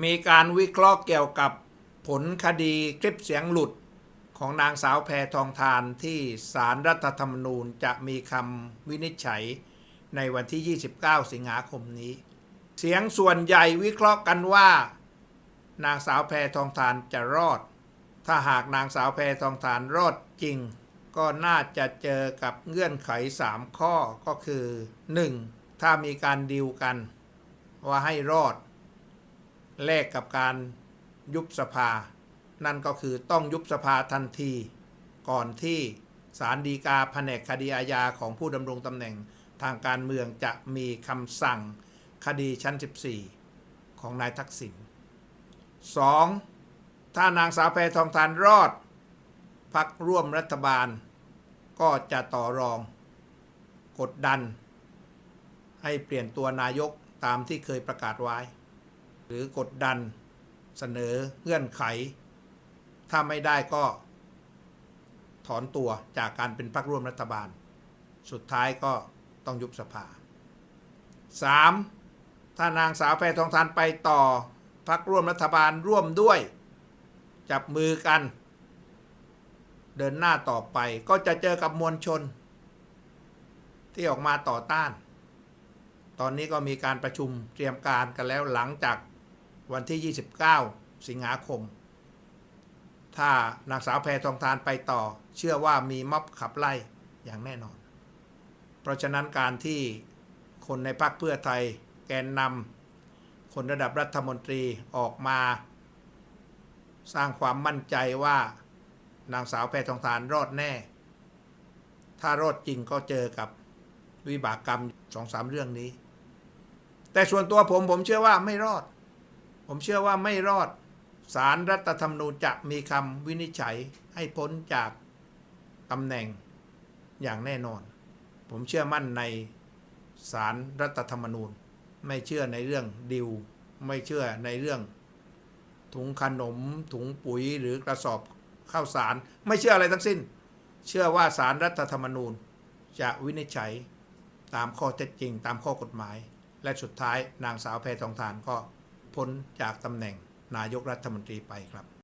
มีการวิเคราะห์เกี่ยวกับผลคดีคลิปเสียงหลุดของนางสาวแพทองทานที่สารรัฐธรรมนูญจะมีคำวินิจฉัยในวันที่ 29 สิงหาคมนี้ เสียงส่วนใหญ่วิเคราะห์กันว่า นางสาวแพทองทานจะรอด ถ้าหากนางสาวแพทองทานรอดจริง ก็น่าจะเจอกับเงื่อนไข 3 ข้อก็คือ 1. ถ้ามีการดีลกัน ว่าให้รอด แลกกับการยุบสภา นั่นก็คือต้องยุบสภาทันที ก่อนที่ศาลฎีกาแผนกคดีอาญาของผู้ดำรงตำแหน่งทางการเมืองจะมีคำสั่งคดีชั้น 14 ของนายทักษิณ 2. ถ้านางสาวแพทองทานรอดพักร่วมรัฐบาล ก็จะต่อรอง กดดัน ให้เปลี่ยนตัวนายกตามที่เคยประกาศไว้ รือกดดันเสนอเงื่อนไข ถ้าไม่ได้ก็ถอนตัวจากการเป็นพรรคร่วมรัฐบาล สุดท้ายก็ต้องยุบสภา 3. ถ้านางสาวแพทองทานไปต่อพรรคร่วมรัฐบาลร่วมด้วย จับมือกัน เดินหน้าต่อไปก็จะเจอกับมวลชน ที่ออกมาต่อต้าน ตอนนี้ก็มีการประชุมเตรียมการกันแล้วหลังจาก วันที่ 29 สิงหาคม ถ้านางสาวแพทองทานไปต่อ เชื่อว่ามีม็อบขับไล่อย่างแน่นอน เพราะฉะนั้นการที่คนในพรรคเพื่อไทยแกนนำคนระดับรัฐมนตรีออกมา สร้างความมั่นใจว่านางสาวแพทองทานรอดแน่ ถ้ารอดจริงก็เจอกับวิบากกรรมสองสามเรื่องนี้ แต่ส่วนตัวผมผมเชื่อว่าไม่รอด ผมเชื่อว่าไม่รอดสารรัฐธรรมนูญจะมีคำวินิจฉัยให้พ้นจากตำแหน่งอย่างแน่นอน ผมเชื่อมั่นในสารรัฐธรรมนูญ ไม่เชื่อในเรื่องดิว ไม่เชื่อในเรื่อง ถุงขนม ถุงปุ๋ยหรือกระสอบข้าวสาร ไม่เชื่ออะไรทั้งสิ้น เชื่อว่าสารรัฐธรรมนูญ จะวินิจฉัยตามข้อเท็จจริง ตามข้อกฎหมาย และสุดท้ายนางสาวแพทองทานก็ พ้นจากตำแหน่งนายกรัฐมนตรีไปครับ